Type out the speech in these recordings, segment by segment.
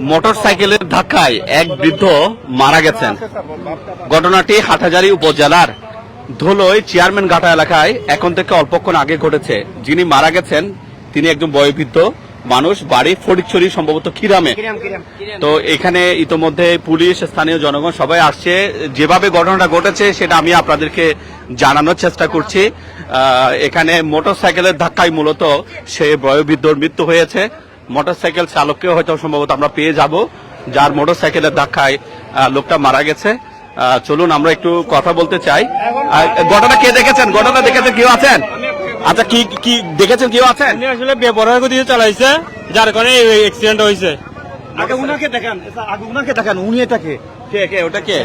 Motor সাইকেলের ধাক্কায় এক বৃদ্ধ মারা গেছেন। ঘটনাটি হাটহাজারী উপজেলার ধুলোয় চেয়ারম্যান ঘাটা এলাকায় এখন থেকে অল্পক্ষণ আগে ঘটেছে। যিনি মারা গেছেন তিনি একজন বয়োবৃদ্ধ মানুষ বাড়ি ফটিকছড়ি সম্ভবত খিরামে তো এখানে ইতোমধ্যে পুলিশ স্থানীয় জনগণ সবাই আসছে। যেভাবে ঘটনাটা ঘটেছে সেটা আমি আপনাদেরকে জানানোর চেষ্টা করছি। আহ, এখানে মোটরসাইকেলের ধাক্কায় মূলত সে বয়োবৃদ্ধর মৃত্যু হয়েছে। মোটরসাইকেল চালককেও হয়তো সম্ভবত আমরা পেয়ে যাব যার মোটরসাইকেলের ধাক্কায় লোকটা মারা গেছে। চলুন আমরা একটু কথা বলতে চাই। ঘটনা কে দেখেছেন? ঘটনা দেখেছেন কেউ আছেন? আচ্ছা কি কি দেখেছেন কেউ আছেন? আসলে বেপরোয়া গতিতে চালাইছে যার কারণে এই অ্যাক্সিডেন্ট হয়েছে। আগে উনাকে দেখান আগে উনাকে দেখান উনি এটাকে। কে কে ওটা কে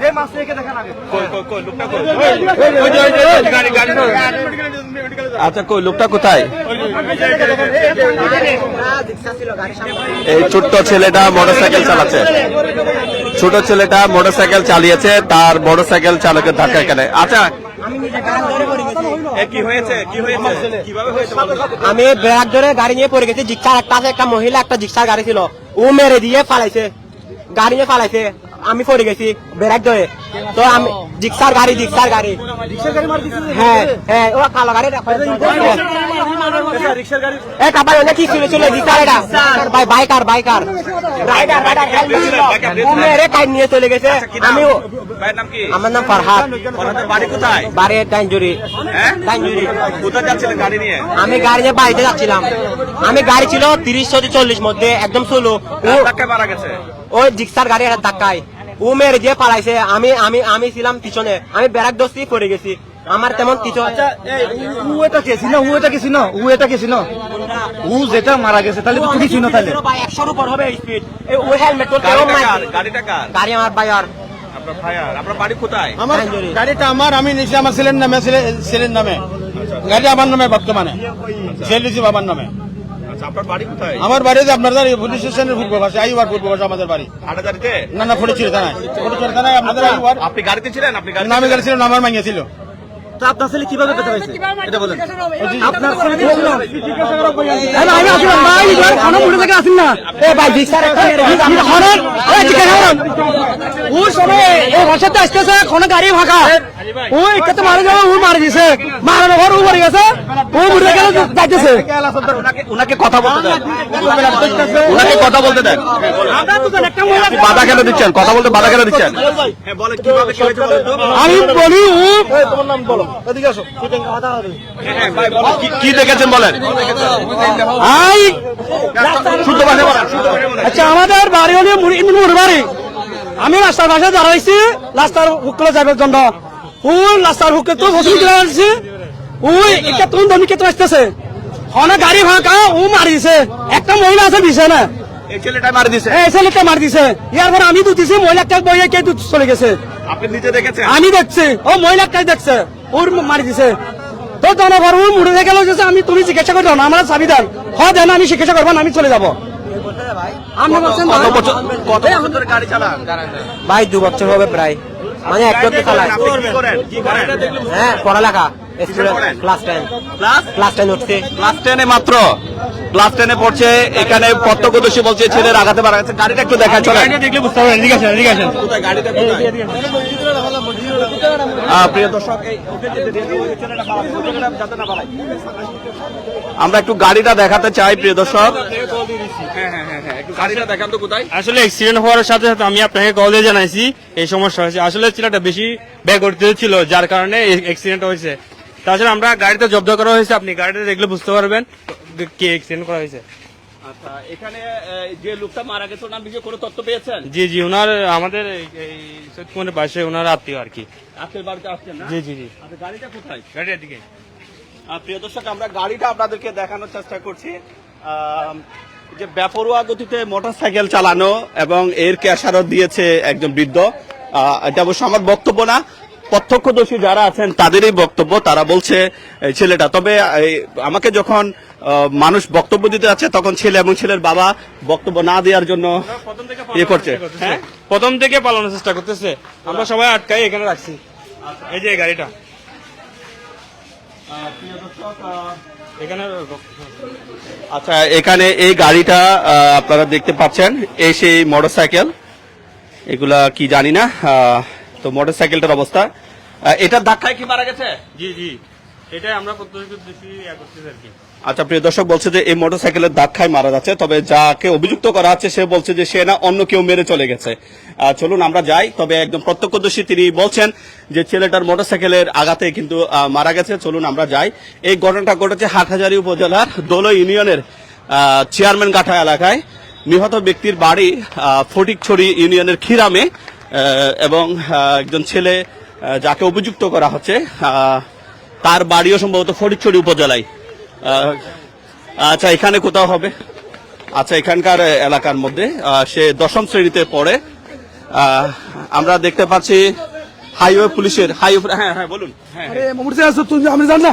যে মাসে একে দেখান আগে কই কই কই লোকটা কই গাড়ি গাড়ি আচ্ছা কই লোকটা কোথায় এই ছোট্ট ছেলেটা মোটরসাইকেল চালাচ্ছে ছোট ছেলেটা মোটরসাইকেল চালিয়েছে তার মোটরসাইকেল চালকের ধাক্কা এখানে আচ্ছা এ কি হয়েছে কি হয়েছে কীভাবে হয়েছে বলো? আমি ব্রেক ধরে গাড়ি নিয়ে পড়ে গেছি জিক্সার একটা আছে একটা মহিলা একটা জিক্সার গাড়ি ছিল ও মেরে দিয়ে ফালাইছে গাড়ি নিয়ে ফালাইছে আমি পড়ে গেছি ব্রেক ধরে তো আমি জিক্সার গাড়ি জিক্সার গাড়ি। হ্যাঁ হ্যাঁ ও কালো গাড়ি রিক্সার গাড়ি এ কাপাই অনেক কি ছিল ছিল জিক্সার এটা? বাই বাইকার বাইকার। রাইডার রাইডার ও মেরে কাই নিয়ে চলে গেছে। আমি নাম? কি? আমার নাম ফারহাদ। বাড়ি কোথায়? বাড়ি ডাইনজুরি হ্যাঁ? কোথায় যাচ্ছিলেন গাড়ি নিয়ে? আমি গাড়ি নিয়ে বাড়িতে যাচ্ছিলাম। আমি গাড়ি ছিল তিরিশ থেকে চল্লিশ মধ্যে একদম সোলো ও মারা গেছে? ওই জিক্সার গাড়ি একটা ধাক্কায়। ও মেরে দিয়ে পালাইছে। আমি আমি আমি ছিলাম পিছনে। আমি ব্যারাক দোস্তি পড়ে গেছি। আমার তেমন কিছু আচ্ছা এটা কে এটা কে এটা কে যেটা মারা গেছে তাহলে তো তুমি চিনো তাহলে। একশোর উপর হবে স্পিড ও হেলমেট গাড়িটা কার? গাড়িটা কার? গাড়ি আমার বাইর আপনার ভাইয়ার। আপনার বাড়ি কোথায়? আমার গাড়িটা আমার আমি নিচ্ছি আমার ছেলের নামে ছেলের নামে। গাড়ি আমার নামে বর্তমানে। ছেলে বাবার নামে। আচ্ছা আমার বাড়িতে আপনার দাঁড়ি পুলিশ স্টেশনের পূর্ব পাশে আইবার পূর্ব পাশে আমাদের বাড়ি। হাটাজারিতে? না না ফটিচির থানায়। ফটিচির থানায় আপনাদের আইবার আপনি গাড়িতে ছিলেন? আপনি নামে গাড়ি ছিল আমার মাইয়া ছিল তো আপনার ছেলে কীভাবে পেতে পাইছে এটা বলেন। আপনার ছেলে আমি আসলাম ভাই খানা মুড়ে থেকে আসিন না। এ ভাই জিক্সার একটা হরন এ জিক্সার হরন ও সবে ও ভাষাতে আসতেছে কোন গাড়ি ফাঁকা ও কত মারা যাবে ও মারা দিছে মারানো ঘর ও মরে গেছে। ও মুড়ে গেল ওনাকে কথা বলতে দেন। ওনাকে কথা বলতে দেন। বাধা কেন দিচ্ছেন? কথা বলতে বাধা কেন দিচ্ছেন? হ্যাঁ বলে কীভাবে কি হয়েছে বলেন। আমি বলি ও তোমার নাম বলো এদিকে আসো। হ্যাঁ, কি- কি দেখেছেন বলেন? আই! শুদ্ধ বলেন বলেন। আচ্ছা আমাদের বাড়ি হলে মুড়ি বাড়ি। আমি রাস্তার পাশে দাঁড়াইছি রাস্তার হুকলে যাবার জন্য। ও রাস্তার হুকে তো ফসল করে আসছে ওই একটা তুমি দমি কেটে আসতেছে? অনেক গাড়ি ফাঁকা ও মারি দিছে। একটা মহিলা আছে দিছে না? আমি দুটিছি মহিলাটা বইয়ে কে চলে গেছে? আপনি নিচে দেখেছেন? আমি দেখছি। ও মহিলাটাই দেখছে। ওর মারি দিছে। তো জনগণ ও মুড়ে গেল আমি তুমি চিকিৎসা করো না আমার চাবি দেন। হয় দেন আমি চিকিৎসা করব না, আমি চলে যাব। আপনি বলছেন কত বছর কত বছর ধরে গাড়ি চালান? ভাই দু বছর হবে প্রায়। মানে এক বছর চালায় হ্যাঁ পড়ালেখা? Class ten class class ten উঠছে। ক্লাস টেনে মাত্র। ক্লাস টেনে পড়ছে। এখানে প্রত্যক্ষদর্শী বলছে ছেলের গেছে গাড়িটা একটু দেখা চলে দেখলে বুঝতে পারবেন। এদিকে আসেন এদিকে আসেন। প্রিয় দর্শক। আমরা একটু গাড়িটা দেখাতে চাই প্রিয় দর্শক। হ্যাঁ হ্যাঁ হ্যাঁ একটু গাড়িটা দেখান তো কোথায়। আসলে অ্যাক্সিডেন্ট হওয়ার সাথে সাথে আমি আপনাকে কল দিয়ে জানাইছি এই সমস্যা হয়েছে। আসলে ছেলেটা বেশি ব্যাগ করতে ছিল যার কারণে অ্যাক্সিডেন্ট হয়েছে। তাছাড়া আমরা গাড়িটা জব্দ করা হয়েছে আপনি গাড়িটা দেখলে বুঝতে পারবেন কে অ্যাক্সিডেন্ট করা হয়েছে। আচ্ছা এখানে যে লোকটা মারা গেছে ওনার বিষয়ে কোনো তথ্য পেয়েছেন? জি জি ওনার আমাদের এই- এই সৈয়দকুমারের পাশে ওনার আত্মীয় আর কি। বাড়িতে আসছেন না? জি জি জি। আচ্ছা গাড়িটা কোথায়? গাড়ির দিকে আহ, প্রিয় দর্শক আমরা গাড়িটা আপনাদেরকে দেখানোর চেষ্টা করছি। যে বেপরোয়া গতিতে মোটরসাইকেল চালানো এবং এর ক্যাশারত দিয়েছে একজন বৃদ্ধ। এটা অবশ্য আমার বক্তব্য না। প্রত্যক্ষদর্শী যারা আছেন তাদেরই বক্তব্য। তারা বলছে ছেলেটা তবে আমাকে যখন মানুষ বক্তব্য দিতে যাচ্ছে তখন ছেলে এবং ছেলের বাবা বক্তব্য না দেওয়ার জন্য ইয়ে করছে। হ্যাঁ? প্রথম থেকে পালানোর চেষ্টা করতেছে। আমরা সবাই আটকাই এখানে রাখছি। এই যে গাড়িটা। আচ্ছা এখানে এই গাড়িটা আপনারা দেখতে পাচ্ছেন এই সেই মোটরসাইকেল। এগুলা কি জানি না তো মোটরসাইকেলটার অবস্থা। এটার ধাক্কায় কি মারা গেছে? জি জি। এটাই আমরা আচ্ছা প্রিয় দর্শক বলছে যে এই মোটরসাইকেলের ধাক্কায় মারা যাচ্ছে তবে যাকে অভিযুক্ত করা হচ্ছে সে বলছে যে সে না অন্য কেউ মেরে চলে গেছে। চলুন আমরা যাই তবে একদম প্রত্যক্ষদর্শী তিনি বলছেন যে ছেলেটার মোটরসাইকেলের আঘাতে কিন্তু মারা গেছে। চলুন আমরা যাই। এই ঘটনাটা ঘটেছে হাটহাজারী উপজেলার দোলো ইউনিয়নের চেয়ারম্যান গাঠা এলাকায়। নিহত ব্যক্তির বাড়ি ফটিকছড়ি ইউনিয়নের খিরামে এবং একজন ছেলে যাকে অভিযুক্ত করা হচ্ছে তার বাড়িও সম্ভবত ফটিকছড়ি উপজেলায়। আচ্ছা এখানে কোথাও হবে? আচ্ছা এখানকার এলাকার মধ্যে সে দশম শ্রেণীতে পড়ে। আমরা দেখতে পাচ্ছি হাইওয়ে পুলিশের হাইওয়ে হ্যাঁ হ্যাঁ বলুন। হ্যাঁ হ্যাঁ। আমি জান না।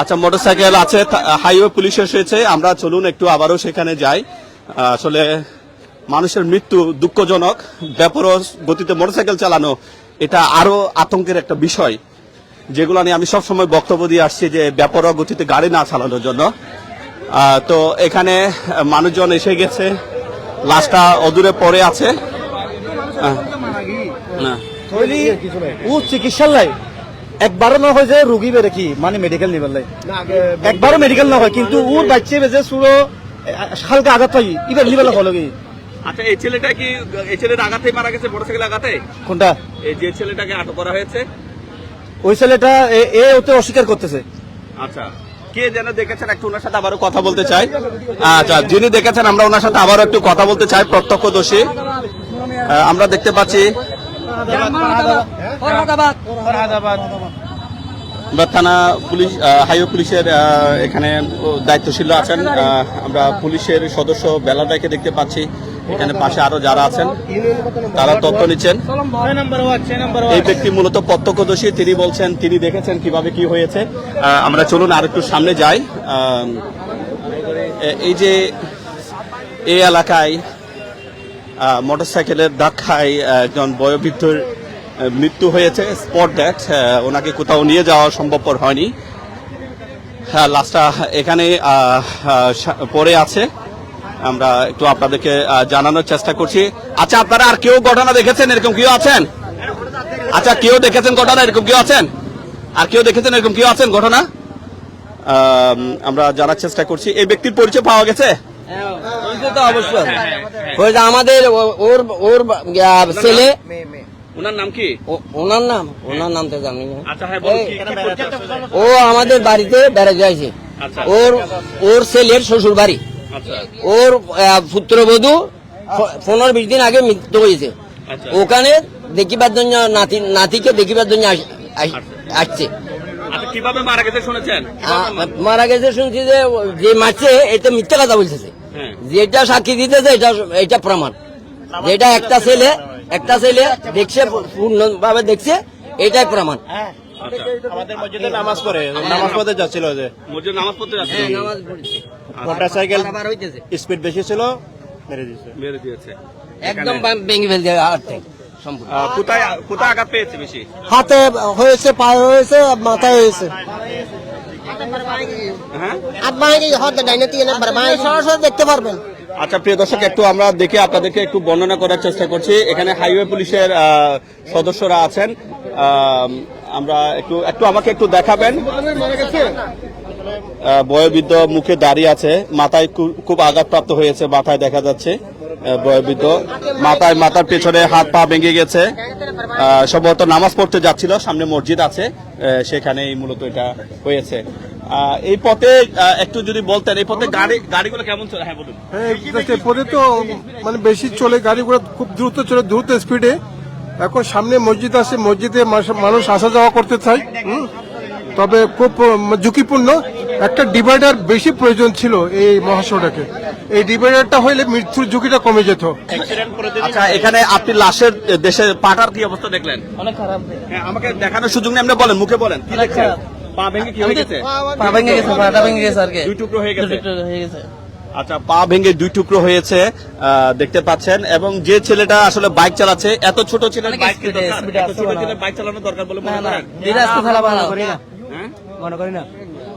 আচ্ছা মোটরসাইকেল আছে হাইওয়ে পুলিশ এসেছে আমরা চলুন একটু আবারও সেখানে যাই। আসলে মানুষের মৃত্যু দুঃখজনক ব্যাপরস গতিতে মোটরসাইকেল চালানো এটা আরও আতঙ্কের একটা বিষয় যেগুলো নিয়ে আমি সবসময় বক্তব্য দিয়ে আসছি যে ব্যাপরক গতিতে গাড়ি না চালানোর জন্য। তো এখানে মানুষজন এসে গেছে লাশটা অদূরে পড়ে আছে। ও চিকিৎসার লাই একবারও না হয় যে রুগী বেড়ে কি মানে মেডিকেল নিবার লাই। একবারও মেডিকেল না হয় কিন্তু ওর বাচ্চা বেজে সুরো হালকা আঘাত পাই এবার নিবার হলো কি? আচ্ছা এই ছেলেটা কি এই ছেলের আঘাতে মারা গেছে মোটরসাইকেল আঘাতে? কোনটা? এই যে ছেলেটাকে আটক করা হয়েছে? ওই ছেলেটা এ- এ ওতে অস্বীকার করতেছে। আচ্ছা কে যেন দেখেছেন একটু ওনার সাথে আবারও কথা বলতে চাই। আচ্ছা যিনি দেখেছেন আমরা ওনার সাথে আবারও একটু কথা বলতে চাই প্রত্যক্ষদর্শী। আমরা দেখতে পাচ্ছি। থানা পুলিশ আহ, হাইওয়ে পুলিশের এখানে দায়িত্বশীল আছেন। আমরা পুলিশের সদস্য বেলাদাইকে দেখতে পাচ্ছি। এখানে পাশে আরও যারা আছেন তারা তথ্য নিচ্ছেন। এই ব্যক্তি মূলত প্রত্যক্ষদর্শী তিনি বলছেন তিনি দেখেছেন কীভাবে কি হয়েছে। আমরা চলুন আর একটু সামনে যাই। এই যে এই এলাকায় মোটরসাইকেলের ধাক্কায় একজন বয়োবৃদ্ধর মৃত্যু হয়েছে স্পট ডেথ ওনাকে কোথাও নিয়ে যাওয়া সম্ভবপর হয়নি হ্যাঁ লাস্টটা এখানে পড়ে আছে আমরা একটু আপনাদেরকে জানানোর চেষ্টা করছি আচ্ছা আপনারা আর কেউ ঘটনা দেখেছেন এরকম কেউ আছেন আচ্ছা কেউ দেখেছেন ঘটনা এরকম কেউ আছেন আর কেউ দেখেছেন এরকম কেউ আছেন ঘটনা আমরা জানার চেষ্টা করছি এই ব্যক্তির পরিচয় পাওয়া গেছে অবশ্যই আমাদের ওর ওর ছেলে ওনার নাম কি? ওনার নাম? ওনার নাম তো জানি না। আচ্ছা হ্যাঁ? ও আমাদের বাড়িতে বেড়াতে যাইছে আচ্ছা। ওর ওর ছেলের শ্বশুর বাড়ি। আচ্ছা। ওর পুত্রবধূ পনেরো বিশ দিন আগে মৃত্যু হয়েছে। আচ্ছা। ওখানে দেখিবার জন্য নাতি নাতিকে দেখিবার জন্য আস- আস- আসছে। আচ্ছা কীভাবে মারা গেছে শুনেছেন? মারা গেছে শুনছি যে যে মারছে এটা মিথ্যা কথা বলতেছে। হ্যাঁ। যেটা সাক্ষী দিতেছে এটা এটা প্রমাণ। যেটা একটা ছেলে একটা ছেলে দেখছে পূর্ণভাবে দেখছে এটাই প্রমাণ। আমাদের মসজিদে নামাজ পড়ে নামাজ পড়তে যাচ্ছিল যে। মসজিদ নামাজ পড়তে যাচ্ছে হ্যাঁ, নামাজ পড়ছে। মোটরসাইকেল স্পিড বেশি ছিল মেরে দিয়েছে। মেরে দিয়েছে। একদম ভেঙে ফেলছে হাত থেকে কোথায় কোথায় আঘাত পেয়েছে বেশি? হাতে হয়েছে পায়ে হয়েছে মাথায় হয়েছে। হ্যাঁ? হাত ভাঙে হাত ডাইনে তিনে সরাসরি দেখতে পারবেন। আচ্ছা প্রিয় দর্শক একটু আমরা দেখে আপনাদেরকে একটু বর্ণনা করার চেষ্টা করছি। এখানে হাইওয়ে পুলিশের সদস্যরা আছেন। আম, আমরা একটু একটু আমাকে একটু দেখাবেন। বয়োবৃদ্ধ মুখে দাঁড়িয়ে আছে মাথায় খুব আঘাতপ্রাপ্ত হয়েছে মাথায় দেখা যাচ্ছে। বয়োবৃদ্ধ মাথায় মাথার পেছনে হাত পা ভেঙে গেছে। সম্ভবত নামাজ পড়তে যাচ্ছিল সামনে মসজিদ আছে। আহ, সেখানেই মূলত এটা হয়েছে। এই পথে একটু যদি বলতেন এই পথে গাড়ি গাড়িগুলো কেমন হ্যাঁ হ্যাঁ পরে তো মানে বেশি চলে গাড়িগুলো খুব দ্রুত চলে দ্রুত স্পিডে। এখন সামনে মসজিদ আছে মসজিদে মানুষ আসা যাওয়া করতে চায়। তবে খুব ঝুঁকিপূর্ণ। একটা ডিভাইডার বেশি প্রয়োজন ছিল এই মহাসড়কে। এই ডিভাইডারটা হইলে মৃত্যুর ঝুঁকিটা কমে যেত। আচ্ছা এখানে আপনি লাশের দেশে পাটার কি অবস্থা দেখলেন? অনেক খারাপ। হ্যাঁ আমাকে দেখানোর সুযোগ নেই আপনি বলেন মুখে বলেন। কি দেখছেন? পা ভেঙে কি হয়ে গেছে? পা ভেঙে গেছে পাটা ভেঙে গেছে আর কি দুই টুকরো হয়ে গেছে। হয়ে গেছে। আচ্ছা পা ভেঙে দুই টুকরো হয়েছে আহ, দেখতে পাচ্ছেন। এবং যে ছেলেটা আসলে বাইক চালাচ্ছে এত ছোট ছেলের বাইক ছোট ছেলের বাইক চালানো দরকার বলে মনে করেন? হ্যাঁ? মনে করি না।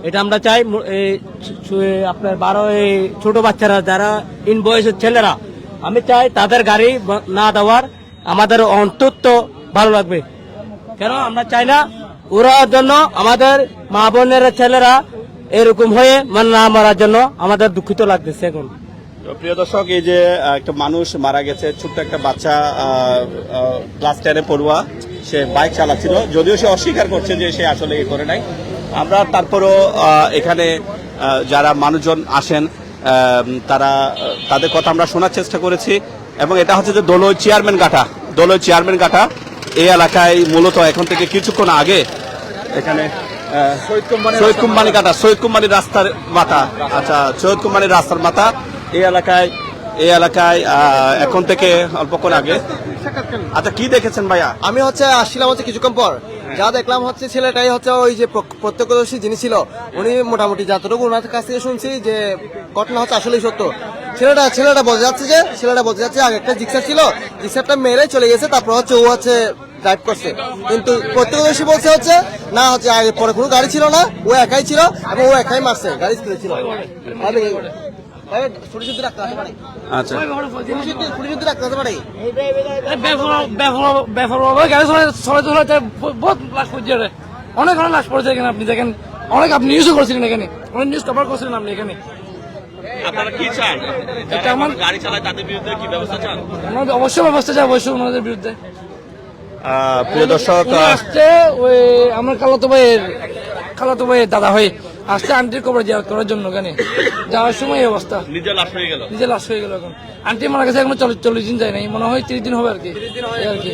এটা আমরা চাই আপনার বারো ছোট বাচ্চারা যারা ইন বয়সের ছেলেরা, আমি চাই তাদের গাড়ি না দেওয়ার, আমাদের অন্তত ভালো লাগবে। কেন? আমরা চাই না ওরা জন্য আমাদের মা বোনের ছেলেরা এরকম হয়ে মানে না মারার জন্য আমাদের দুঃখিত লাগতেছে এখন। প্রিয় দর্শক, এই যে একটা মানুষ মারা গেছে, ছোট্ট একটা বাচ্চা ক্লাস টেনে পড়ুয়া, সে বাইক চালাচ্ছিল, যদিও সে অস্বীকার করছে যে সে আসলে এ করে নাই। আমরা তারপরও এখানে যারা মানুষজন আসেন তারা তাদের কথা আমরা শোনার চেষ্টা করেছি। এবং এটা হচ্ছে যে দোলই চেয়ারম্যান গাঠা। দোলই চেয়ারম্যান গাঠা। এই এলাকায় মূলত এখন থেকে কিছুক্ষণ আগে এখানে সৈয়দ কুম্বানি কাটা সৈয়দ কুম্বানি রাস্তার মাথা। আচ্ছা সৈয়দ কুম্বানি রাস্তার মাথা। এই এলাকায় এই এলাকায় এখন থেকে অল্পক্ষণ আগে। আচ্ছা কি দেখেছেন ভাইয়া? আমি হচ্ছে আসছিলাম হচ্ছে কিছুক্ষণ পর। যা দেখলাম হচ্ছে ছেলেটাই হচ্ছে ওই যে প্রত্যক্ষদর্শী যিনি ছিল, উনি মোটামুটি যতটুকু ওনার কাছ থেকে শুনছি যে ঘটনা হচ্ছে আসলেই সত্য। ছেলেটা ছেলেটা বলতে যাচ্ছে যে, ছেলেটা বলতে যাচ্ছে আগে একটা জিক্সার ছিল, জিক্সারটা মেরে চলে গেছে, তারপর হচ্ছে ও হচ্ছে ড্রাইভ করছে। কিন্তু প্রত্যক্ষদর্শী বলছে হচ্ছে, না, হচ্ছে আগে পরে কোনো গাড়ি ছিল না, ও একাই ছিল, এবং ও একাই মারছে, গাড়ি ছিল। আচ্ছা অনেক অনেক লাশ পড়েছে এখানে আপনি দেখেন অনেক আপনি নিউজও করছিলেন এখানে অনেক নিউজ কভার করছিলেন আপনি এখানে আপনারা কি চান এটা আমার- গাড়ি চালায় তাদের বিরুদ্ধে কি ব্যবস্থা চান আমাদের অবশ্যই ব্যবস্থা চাই অবশ্যই ওনাদের বিরুদ্ধে প্রিয় দর্শক আসছে ওই আমার খালাতো ভাইয়ের খালাতো ভাইয়ের দাদা হয়ে আসছে আন্টির কবর জিয়ারত করার জন্য ওখানে। যাওয়ার সময় অবস্থা। নিজে লাশ হয়ে গেল। নিজে লাশ হয়ে গেল এখন। আন্টি মারা গেছে এখন চল্লিশ চল্লিশ দিন যায় নাই। মনে হয় তিরিশ দিন হবে আর কি। আর কি।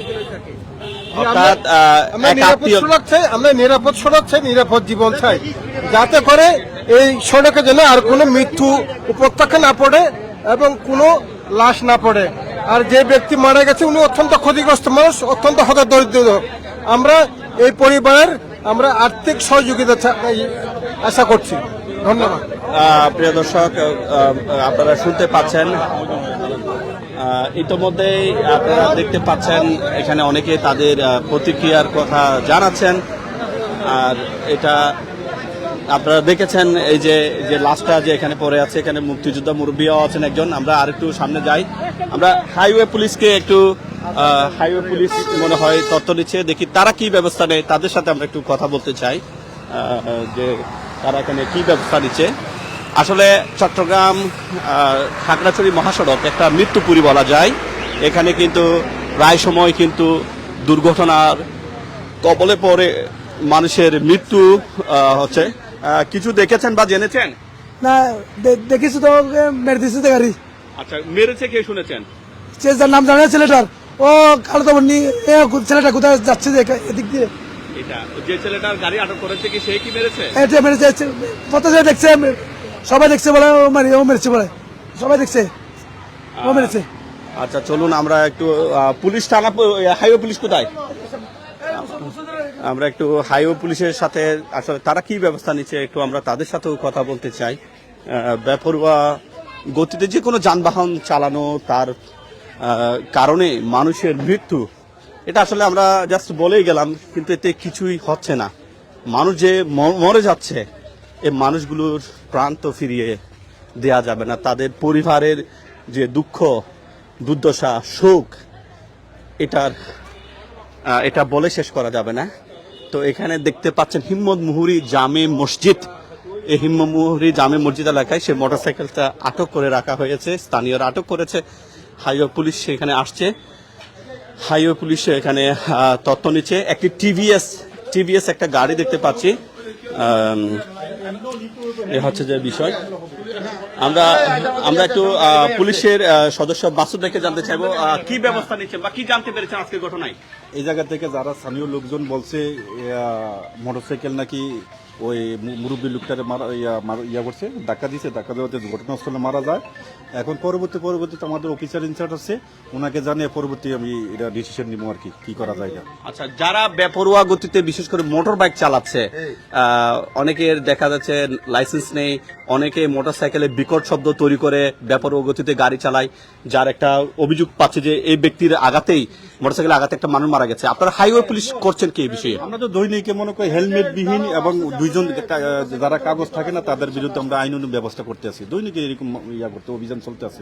নিরাপদ আত্মীয় চাই আমরা নিরাপদ সড়ক চাই নিরাপদ জীবন চাই। যাতে করে এই সড়কে যেন আর কোনো মৃত্যু উপত্যকা না পড়ে এবং কোনো লাশ না পড়ে। আর যে ব্যক্তি মারা গেছে উনি অত্যন্ত ক্ষতিগ্রস্ত মানুষ অত্যন্ত হত দরিদ্র আমরা এই পরিবারের আমরা আর্থিক সহযোগিতা আশা করছি। ধন্যবাদ। প্রিয় দর্শক আপনারা শুনতে পাচ্ছেন ইতোমধ্যেই আপনারা দেখতে পাচ্ছেন, এখানে অনেকে তাদের প্রতিক্রিয়ার কথা জানাচ্ছেন, আর এটা আপনারা দেখেছেন এই যে যে লাশটা যে এখানে পড়ে আছে, এখানে মুক্তিযোদ্ধা মুরব্বীও আছেন একজন। আমরা আরেকটু সামনে যাই। আমরা হাইওয়ে পুলিশকে একটু হাইওয়ে পুলিশ মনে হয় তথ্য নিচ্ছে দেখি তারা কি ব্যবস্থা নেয়, তাদের সাথে আমরা একটু কথা বলতে চাই। যে তারা এখানে কি ব্যবস্থা নিচ্ছে। আসলে চট্টগ্রাম খাগড়াছড়ি মহাসড়ক একটা মৃত্যুপুরী বলা যায়। এখানে কিন্তু প্রায় সময় কিন্তু দুর্ঘটনার কবলে পড়ে মানুষের মৃত্যু হচ্ছে। কিছু দেখেছেন বা জেনেছেন? না দেখেছি তো মেরে দিচ্ছে তো গাড়ি। আচ্ছা মেরেছে কে শুনেছেন? সে যার নাম জানে ছেলেটার। ও কালো তো ছেলেটা কোথায় যাচ্ছে যে এদিক দিয়ে। এটা যে ছেলেটার গাড়ি আটক করেছে কি সে কি মেরেছে? এটা মেরেছে কত যে দেখছে সবাই দেখছে বলে ও মারি ও মেরেছে বলে। সবাই দেখছে। ও মেরেছে। আচ্ছা চলুন আমরা একটু পুলিশ থানা হাইওয়ে পুলিশ কোথায়? আমরা একটু হাইওয়ে পুলিশের সাথে আসলে তারা কি ব্যবস্থা নিচ্ছে একটু আমরা তাদের সাথেও কথা বলতে চাই। বেপরোয়া গতিতে যে কোনো যানবাহন চালানো, তার কারণে মানুষের মৃত্যু, এটা আসলে আমরা জাস্ট বলেই গেলাম, কিন্তু এতে কিছুই হচ্ছে না। মানুষ যে মরে যাচ্ছে, এ মানুষগুলোর প্রাণ তো ফিরিয়ে দেয়া যাবে না। তাদের পরিবারের যে দুঃখ, দুর্দশা, শোক, এটার এটা বলে শেষ করা যাবে না। তো এখানে দেখতে পাচ্ছেন হিম্মত মুহুরি জামে মসজিদ। এই হিম্মত মুহুরি জামে মসজিদ এলাকায় সে মোটরসাইকেলটা আটক করে রাখা হয়েছে, স্থানীয়রা আটক করেছে। হাইওয়ে পুলিশ সেখানে আসছে। হাইওয়ে পুলিশ এখানে তথ্য নিচ্ছে। একটি টিভিএস টিভিএস একটা গাড়ি দেখতে পাচ্ছি। এ হচ্ছে যে বিষয়। আমরা আমরা একটু আহ, পুলিশের আহ, সদস্য মাসুদ থেকে জানতে চাইব কি ব্যবস্থা নিচ্ছেন বা কি জানতে পেরেছেন আজকের ঘটনায়? এই জায়গা থেকে যারা স্থানীয় লোকজন বলছে মোটরসাইকেল নাকি ওই মুরব্বী লোকটারে মারা ইয়া করছে ধাক্কা দিছে ধাক্কা দেওয়াতে ঘটনাস্থলে মারা যায়। এখন পরবর্তী পরবর্তীতে আমাদের অফিসার ইনচার্জ আছে ওনাকে জানিয়ে পরবর্তী আমি এটা ডিসিশন নিবো আর কি কি করা যায় আচ্ছা যারা বেপরোয়া গতিতে বিশেষ করে মোটর বাইক চালাচ্ছে আহ, অনেকের দেখা যাচ্ছে লাইসেন্স নেই অনেকে মোটরসাইকেলে বিকট শব্দ তৈরি করে বেপরোয়া গতিতে গাড়ি চালায় যার একটা অভিযোগ পাচ্ছে যে এই ব্যক্তির আঘাতেই মোটরসাইকেলের আঘাতে একটা মানুষ মারা গেছে। আপনারা হাইওয়ে পুলিশ করছেন কি এই বিষয়ে? আমরা তো দৈনিকে মনে করি হেলমেট বিহীন এবং দুইজন যারা কাগজ থাকে না তাদের বিরুদ্ধে আমরা আইন অনুযায়ী ব্যবস্থা করতে আছি দৈনিক এরকম ইয়া করতে অভিযান চলতে আছে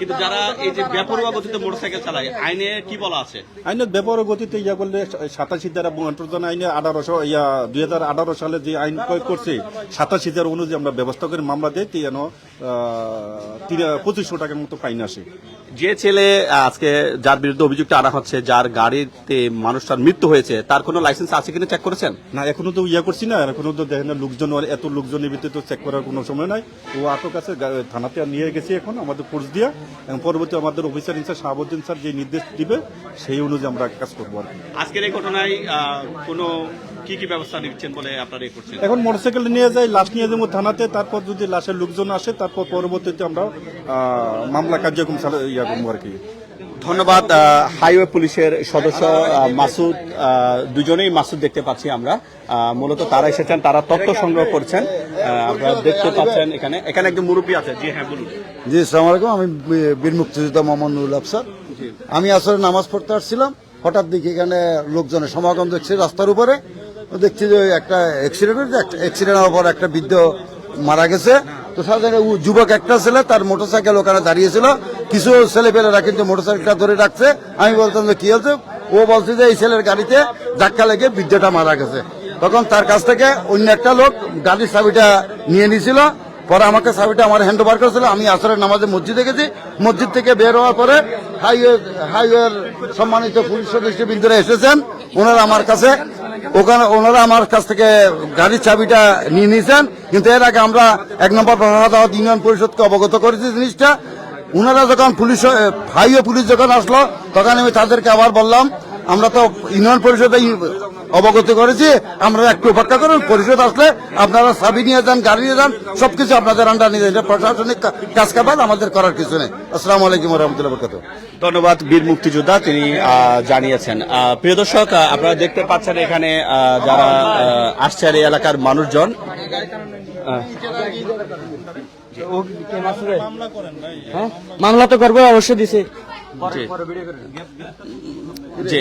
কিন্তু যারা এই যে বেপরোয়া গতিতে মোটরসাইকেল চালায় আইনে কি বলা আছে? আইনের ব্যাপার গতিতে ইয়া করলে সাতাশি দ্বারা বন্টন আইনে আঠারোশো ইয়া দুই হাজার আঠারো সালে যে আইন প্রয়োগ করছে সাতাশি দ্বারা অনুযায়ী আমরা ব্যবস্থা করে মামলা দেয় যেন পঁচিশশো টাকার মতো ফাইন আসে। যে ছেলে আজকে যার বিরুদ্ধে অভিযুক্ত আনা হচ্ছে যার গাড়িতে মানুষটার মৃত্যু হয়েছে তার কোনো লাইসেন্স আছে কিনা চেক করেছেন? না এখনও তো ইয়া করছি না এখনও তো দেখেন না লোকজন এত লোকজনের ভিতরে তো চেক করার কোনো সময় নাই। ও আটক আছে থানাতে নিয়ে গেছি এখন আমাদের ফোর্স দিয়া এবং পরবর্তী আমাদের অফিসার ইনচার্জ শাহাবুদ্দিন স্যার যে নির্দেশ দিবে সেই অনুযায়ী আমরা কাজ করব আজকের এই ঘটনায় কোনো কি কি ব্যবস্থা নিচ্ছেন বলে আপনারা এ করছেন? এখন মোটরসাইকেল নিয়ে যাই লাশ নিয়ে যাব থানাতে তারপর যদি লাশের লোকজন আসে তারপর পরবর্তীতে আমরা আহ, মামলা কার্যক্রম ইয়া করব আর কি। ধন্যবাদ হাইওয়ে পুলিশের সদস্য মাসুদ আহ, দুজনেই মাসুদ দেখতে পাচ্ছি আমরা। আহ, মূলত তারা এসেছেন তারা তথ্য সংগ্রহ করছেন। আপনারা দেখতে পাচ্ছেন এখানে। এখানে একজন মুরব্বী আছে। জি হ্যাঁ বলুন। জি সালাম আলাইকুম। আমি বীর মুক্তিযোদ্ধা মোহাম্মদ নুরুল আফসার। আমি আসলে নামাজ পড়তে আসছিলাম। হঠাৎ দেখি এখানে লোকজনের সমাগম দেখছি রাস্তার উপরে। দেখছি যে একটা অ্যাক্সিডেন্ট হয়েছে, একটা অ্যাক্সিডেন্টের পর একটা বৃদ্ধ মারা গেছে। তো সাধারণ যুবক একটা ছেলে, তার মোটরসাইকেল ওখানে দাঁড়িয়েছিল। কিছু ছেলেপেলেরা কিন্তু মোটরসাইকেলটা ধরে রাখছে। আমি বলতাম যে, কি হয়েছে? ও বলছে যে, এই ছেলের গাড়িতে ধাক্কা লেগে বৃদ্ধটা মারা গেছে। তখন তার কাছ থেকে অন্য একটা লোক গাড়ির চাবিটা নিয়ে নিয়েছিল। পরে আমাকে চাবিটা আমার হ্যান্ড ওভার করেছিল। আমি আসরের নামাজে মসজিদে গেছি। মসজিদ থেকে বের হওয়ার পরে হাইওয়ে, হাইওয়ের সম্মানিত পুলিশ সদস্যবৃন্দরা এসেছেন। ওনারা আমার কাছে ওখানে ওনারা আমার কাছ থেকে গাড়ির চাবিটা নিয়ে নিয়েছেন, কিন্তু এর আগে আমরা এক নম্বর প্রশাসন ইউনিয়ন পরিষদকে অবগত করেছি জিনিসটা। ওনারা যখন পুলিশ হাইওয়ে পুলিশ যখন আসলো, তখন আমি তাদেরকে আবার বললাম, আমরা তো ইউনিয়ন পরিষদে অবগত করেছি আমরা একটু অপেক্ষা করুন পরিষদ আসলে আপনারা চাবি নিয়ে যান গাড়ি নিয়ে যান সবকিছু আপনাদের আন্ডার নিয়ে যান। এটা প্রশাসনিক কাজ কাবাদ আমাদের করার কিছু নেই। আসসালামু আলাইকুম রহমতুল্লাহ বরকাত ধন্যবাদ বীর মুক্তিযোদ্ধা তিনি আহ, জানিয়েছেন। আহ, প্রিয় দর্শক আপনারা দেখতে পাচ্ছেন এখানে আহ, যারা আসছে এই এলাকার মানুষজন। হ্যাঁ মামলা তো করব অবশ্যই দিছে। জি।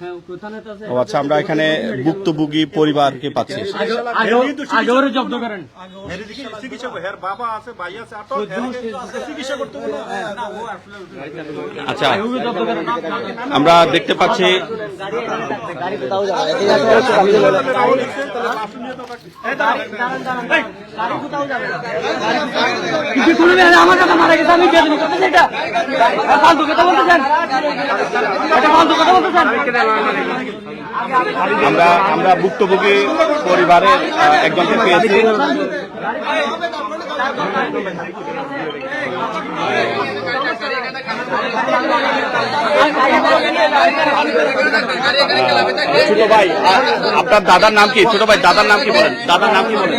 হ্যাঁ ও আচ্ছা আমরা এখানে ভুক্তভোগী পরিবারকে পাচ্ছি। জব্দ করেন। আচ্ছা আমরা দেখতে পাচ্ছি কিছু খুলবে না আমার কাছে মারা গেছে আমি ফালতু কথা বলতেছেন এটা ফালতু কথা বলতেছেন আমরা আমরা ভুক্তভোগী পরিবারের একজনকে পেয়েছি ছোট ভাই আপনার দাদার নাম কি? ছোট ভাই দাদার নাম কি বলেন? দাদার নাম কি বলেন?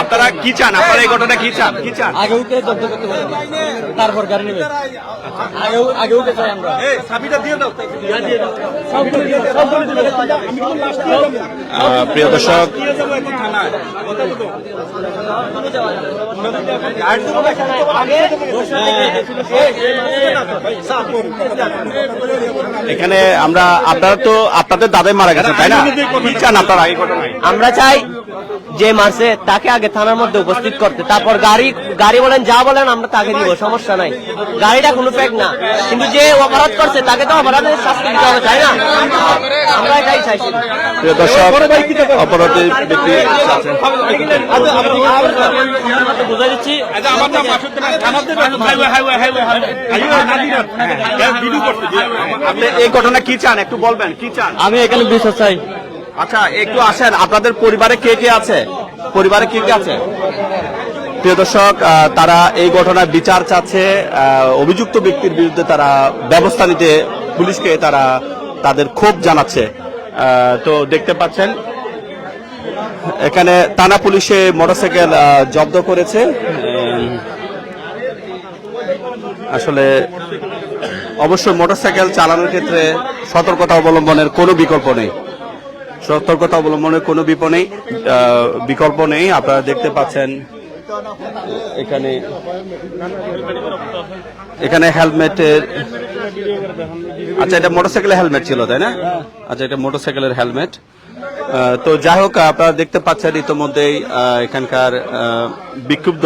আপনারা কি চান? আপনারা এই ঘটনা কি চান? কি চান? আগে ওকে জব্দ করতে বলেন। তারপর গাড়ি নেবে। আগে আগে চাই আমরা। আহ, প্রিয় দর্শক এখানে আমরা আপনারা তো আপনাদের দাদাই মারা গেছে তাই না কি চান আপনারা আমরা চাই যে মারছে তাকে আগে থানার মধ্যে উপস্থিত করতে তারপর গাড়ি গাড়ি বলেন যা বলেন আমরা তাকে দিব সমস্যা নাই গাড়িটা কোনো ফেক না কিন্তু যে অপরাধ করছে তাকে তো অপরাধের শাস্তি দিতে হবে তাই না আমরা এটাই চাইছি দর্শক অপরাধী ব্যক্তি আছেন দিচ্ছি আপনি এই ঘটনা কি চান? একটু বলবেন কি চান? আমি এখানে বিশ্বাস চাই। আচ্ছা একটু আসেন আপনাদের পরিবারে কে কে আছে? পরিবারে কে কে আছে? প্রিয় দর্শক তারা এই ঘটনার বিচার চাচ্ছে অভিযুক্ত ব্যক্তির বিরুদ্ধে তারা ব্যবস্থা নিতে পুলিশকে তারা তাদের ক্ষোভ জানাচ্ছে। তো দেখতে পাচ্ছেন এখানে থানা পুলিশে মোটরসাইকেল জব্দ করেছে। আসলে অবশ্যই মোটরসাইকেল চালানোর ক্ষেত্রে সতর্কতা অবলম্বনের কোনো বিকল্প নেই। সতর্কতা অবলম্বনের কোনো বিপ, নেই বিকল্প নেই। আপনারা দেখতে পাচ্ছেন এখানে এখানে হেলমেটের আচ্ছা এটা মোটরসাইকেলের হেলমেট ছিল, তাই না? আচ্ছা এটা মোটরসাইকেলের হেলমেট। তো যাই হোক, আপনারা দেখতে পাচ্ছেন ইতোমধ্যেই এখানকার বিক্ষুব্ধ,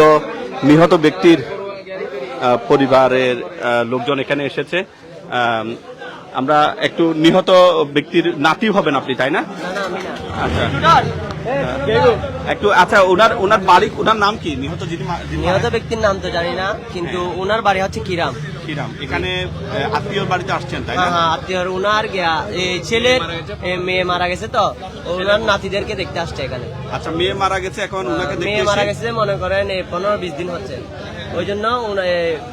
নিহত ব্যক্তির পরিবারের লোকজন এখানে এসেছে। আমরা একটু নিহত ব্যক্তির নাতি হবেন আপনি তাই না? আচ্ছা। একটু আচ্ছা ওনার ওনার বাড়ি ওনার নাম কি? নিহত যিনি নিহত ব্যক্তির নাম তো জানি না কিন্তু ওনার বাড়ি হচ্ছে কিরাম। কিরাম এখানে আত্মীয়র বাড়িতে আসছেন তাই না? হ্যাঁ হ্যাঁ আত্মীয় উনার গিয়া ছেলের মেয়ে মারা গেছে তো ওনার নাতিদেরকে দেখতে আসছে এখানে। আচ্ছা মেয়ে মারা গেছে এখন ওনাকে মেয়ে মারা গেছে মনে করেন পনেরো বিশ দিন হচ্ছে। ওই জন্য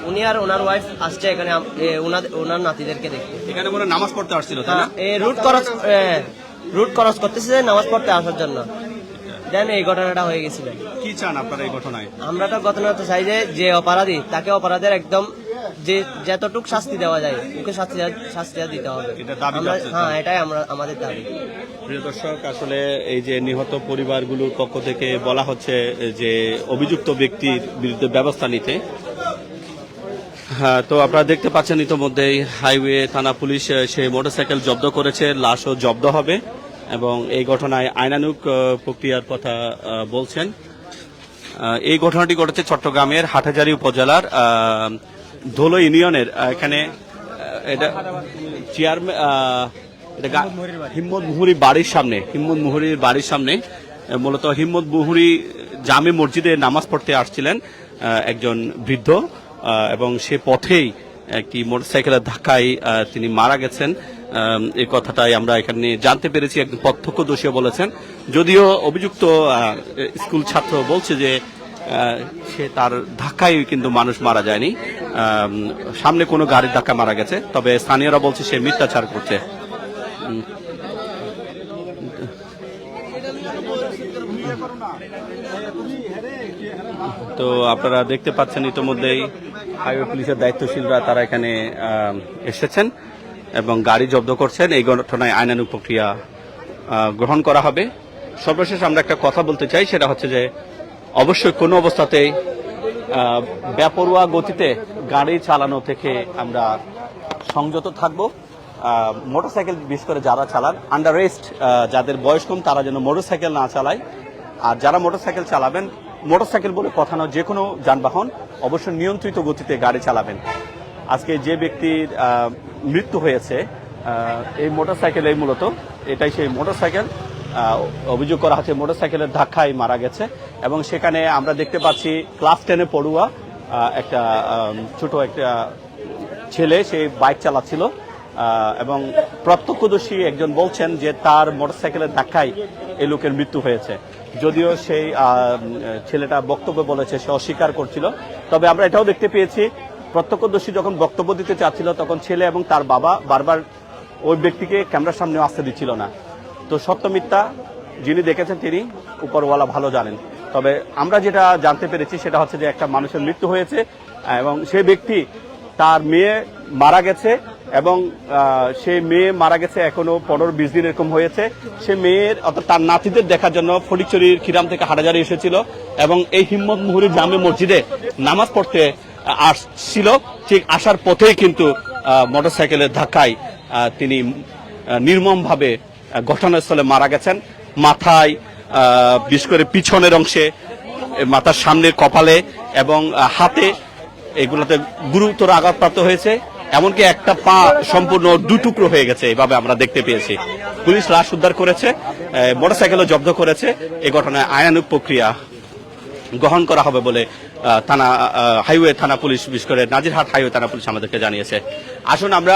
উনি- আর ওনার ওয়াইফ আসছে এখানে ওনার নাতিদেরকে দেখতে। এখানে মনে নামাজ পড়তে আসছিল তাই না? রুট ক্রস রুট ক্রস করতেছে নামাজ পড়তে আসার জন্য। দেন এই ঘটনাটা হয়ে গেছিল। কি চান আপনারা এই ঘটনায়? আমরা তো ঘটনা ঘটনাটা চাই যে যে অপরাধী তাকে অপরাধের একদম যে যতটুক শাস্তি দেওয়া যায় ওকে শাস্তি শাস্তি দিতে হবে। হ্যাঁ এটাই আমরা আমাদের দাবি। প্রিয় দর্শক আসলে এই যে নিহত পরিবারগুলোর পক্ষ থেকে বলা হচ্ছে যে অভিযুক্ত ব্যক্তির বিরুদ্ধে ব্যবস্থা নিতে। হ্যাঁ তো আপনারা দেখতে পাচ্ছেন ইতোমধ্যেই হাইওয়ে থানা পুলিশ সেই মোটরসাইকেল জব্দ করেছে লাশও জব্দ হবে। এবং এই ঘটনায় আইনানুক প্রক্রিয়ার কথা বলছেন। এই ঘটনাটি ঘটেছে চট্টগ্রামের হাটহাজারী উপজেলার ধোলো ইউনিয়নের এখানে এটা চেয়ারম্যান হিম্মত মুহুরি বাড়ির সামনে, হিম্মত মুহুরির বাড়ির সামনে মূলত হিম্মত মুহুরি জামে মসজিদে নামাজ পড়তে আসছিলেন একজন বৃদ্ধ এবং সে পথেই একটি মোটরসাইকেলের ধাক্কায় তিনি মারা গেছেন। এই কথাটাই আমরা এখানে জানতে পেরেছি। একজন প্রত্যক্ষদর্শী বলেছেন, যদিও অভিযুক্ত স্কুল ছাত্র বলছে যে সে তার ধাক্কায় কিন্তু মানুষ মারা যায়নি। সামনে কোনো গাড়ির ধাক্কা মারা গেছে, তবে স্থানীয়রা বলছে সে মিথ্যাচার করছে। তো আপনারা দেখতে পাচ্ছেন ইতোমধ্যেই হাইওয়ে পুলিশের দায়িত্বশীলরা তারা এখানে এসেছেন। এবং গাড়ি জব্দ করছেন এই ঘটনায় আইনানুগ প্রক্রিয়া গ্রহণ করা হবে। সর্বশেষ আমরা একটা কথা বলতে চাই সেটা হচ্ছে যে অবশ্যই কোনো অবস্থাতেই আহ, বেপরোয়া গতিতে গাড়ি চালানো থেকে আমরা সংযত থাকব। মোটরসাইকেল বিশেষ করে যারা চালান আন্ডার রেস্ট যাদের বয়স কম তারা যেন মোটরসাইকেল না চালায়। আর যারা মোটরসাইকেল চালাবেন মোটরসাইকেল বলে কথা নয় যে কোনো যানবাহন অবশ্যই নিয়ন্ত্রিত গতিতে গাড়ি চালাবেন। আজকে যে ব্যক্তির মৃত্যু হয়েছে এই মোটরসাইকেলেই মূলত, এটাই সেই মোটরসাইকেল অভিযোগ করা হচ্ছে মোটরসাইকেলের ধাক্কায় মারা গেছে এবং সেখানে আমরা দেখতে পাচ্ছি ক্লাস টেনে পড়ুয়া একটা ছোট একটা ছেলে, সে বাইক চালাচ্ছিল এবং প্রত্যক্ষদর্শী একজন বলছেন যে তার মোটরসাইকেলের ধাক্কায় এই লোকের মৃত্যু হয়েছে। যদিও সেই ছেলেটা বক্তব্য বলেছে সে অস্বীকার করছিল, তবে আমরা এটাও দেখতে পেয়েছি প্রত্যক্ষদর্শী যখন বক্তব্য দিতে চাচ্ছিল, তখন ছেলে এবং তার বাবা বারবার ওই ব্যক্তিকে ক্যামেরার সামনে আসতে দিচ্ছিল না। তো সত্য মিথ্যা যিনি দেখেছেন তিনি উপরওয়ালা ভালো জানেন। তবে আমরা যেটা জানতে পেরেছি সেটা হচ্ছে যে একটা মানুষের মৃত্যু হয়েছে এবং সে ব্যক্তি তার মেয়ে মারা গেছে এবং সে মেয়ে মারা গেছে এখনও পনেরো বিশ দিন এরকম হয়েছে। সে মেয়ের অর্থাৎ তার নাতিদের দেখার জন্য ফটিকচুরির খিরাম থেকে হাটাজারি এসেছিল এবং এই হিম্মত মুহুরি জামে মসজিদে নামাজ পড়তে আসছিল। ঠিক আসার পথেই কিন্তু মোটরসাইকেলের ধাক্কায় তিনি নির্মমভাবে ঘটনাস্থলে মারা গেছেন। মাথায় বিশেষ করে পিছনের অংশে মাথার সামনে কপালে এবং হাতে এগুলোতে গুরুতর আঘাতপ্রাপ্ত হয়েছে। এমনকি একটা পা সম্পূর্ণ দুটুকরো হয়ে গেছে, এভাবে আমরা দেখতে পেয়েছি। পুলিশ লাশ উদ্ধার করেছে মোটরসাইকেলও জব্দ করেছে। এই ঘটনায় আইনানুগ প্রক্রিয়া গ্রহণ করা হবে বলে থানা হাইওয়ে থানা পুলিশ, বিশেষ করে নাজিরহাট হাইওয়ে থানা পুলিশ আমাদেরকে জানিয়েছে। আসুন আমরা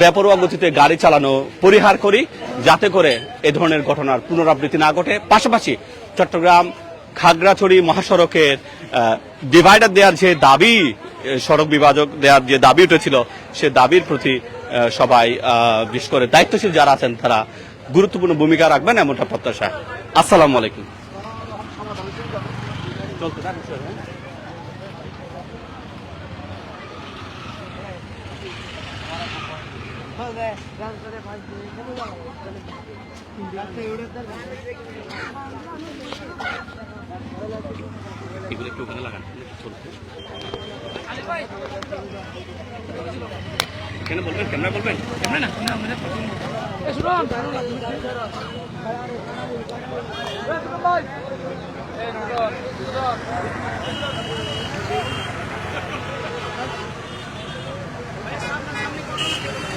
বেপরোয়া গতিতে গাড়ি চালানো পরিহার করি, যাতে করে এ ধরনের ঘটনার পুনরাবৃত্তি না ঘটে। পাশাপাশি চট্টগ্রাম খাগড়াছড়ি মহাসড়কের ডিভাইডার দেওয়ার যে দাবি সড়ক বিভাজক দেওয়ার যে দাবি উঠেছিল, সে দাবির প্রতি সবাই বিশেষ করে দায়িত্বশীল যারা আছেন, তারা গুরুত্বপূর্ণ ভূমিকা রাখবেন, এমনটা প্রত্যাশা। আসসালামু আলাইকুম। চলতে থাকুন স্যার এগুলো একটু ওখানে লাগান চলবে কেন বলবেন? ক্যামেরা বলবেন? ক্যামেরা না Thank you.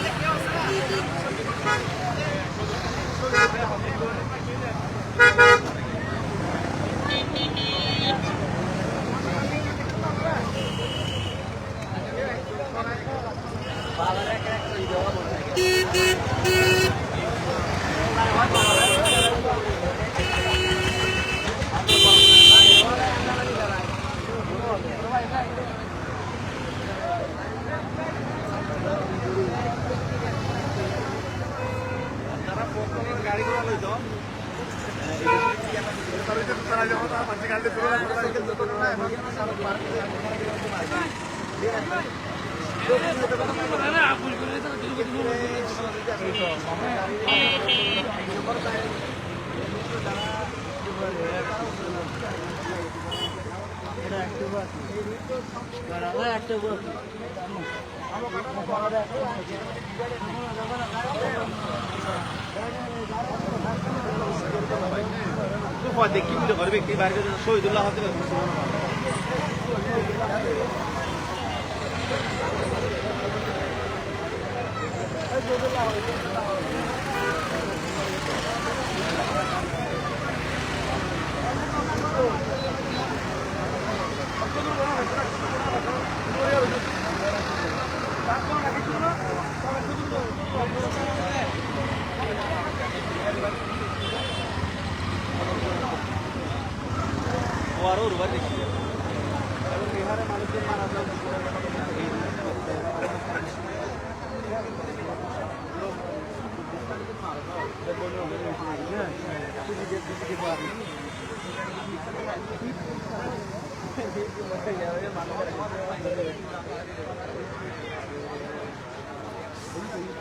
দেখি তো ঘরে বাইরে শহীদুল্লাহ হতে Thank. আরও রোবার দেখি এবং বিহারে মানুষজন মারা যান মারা যাওয়া Thank you.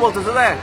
Một từ.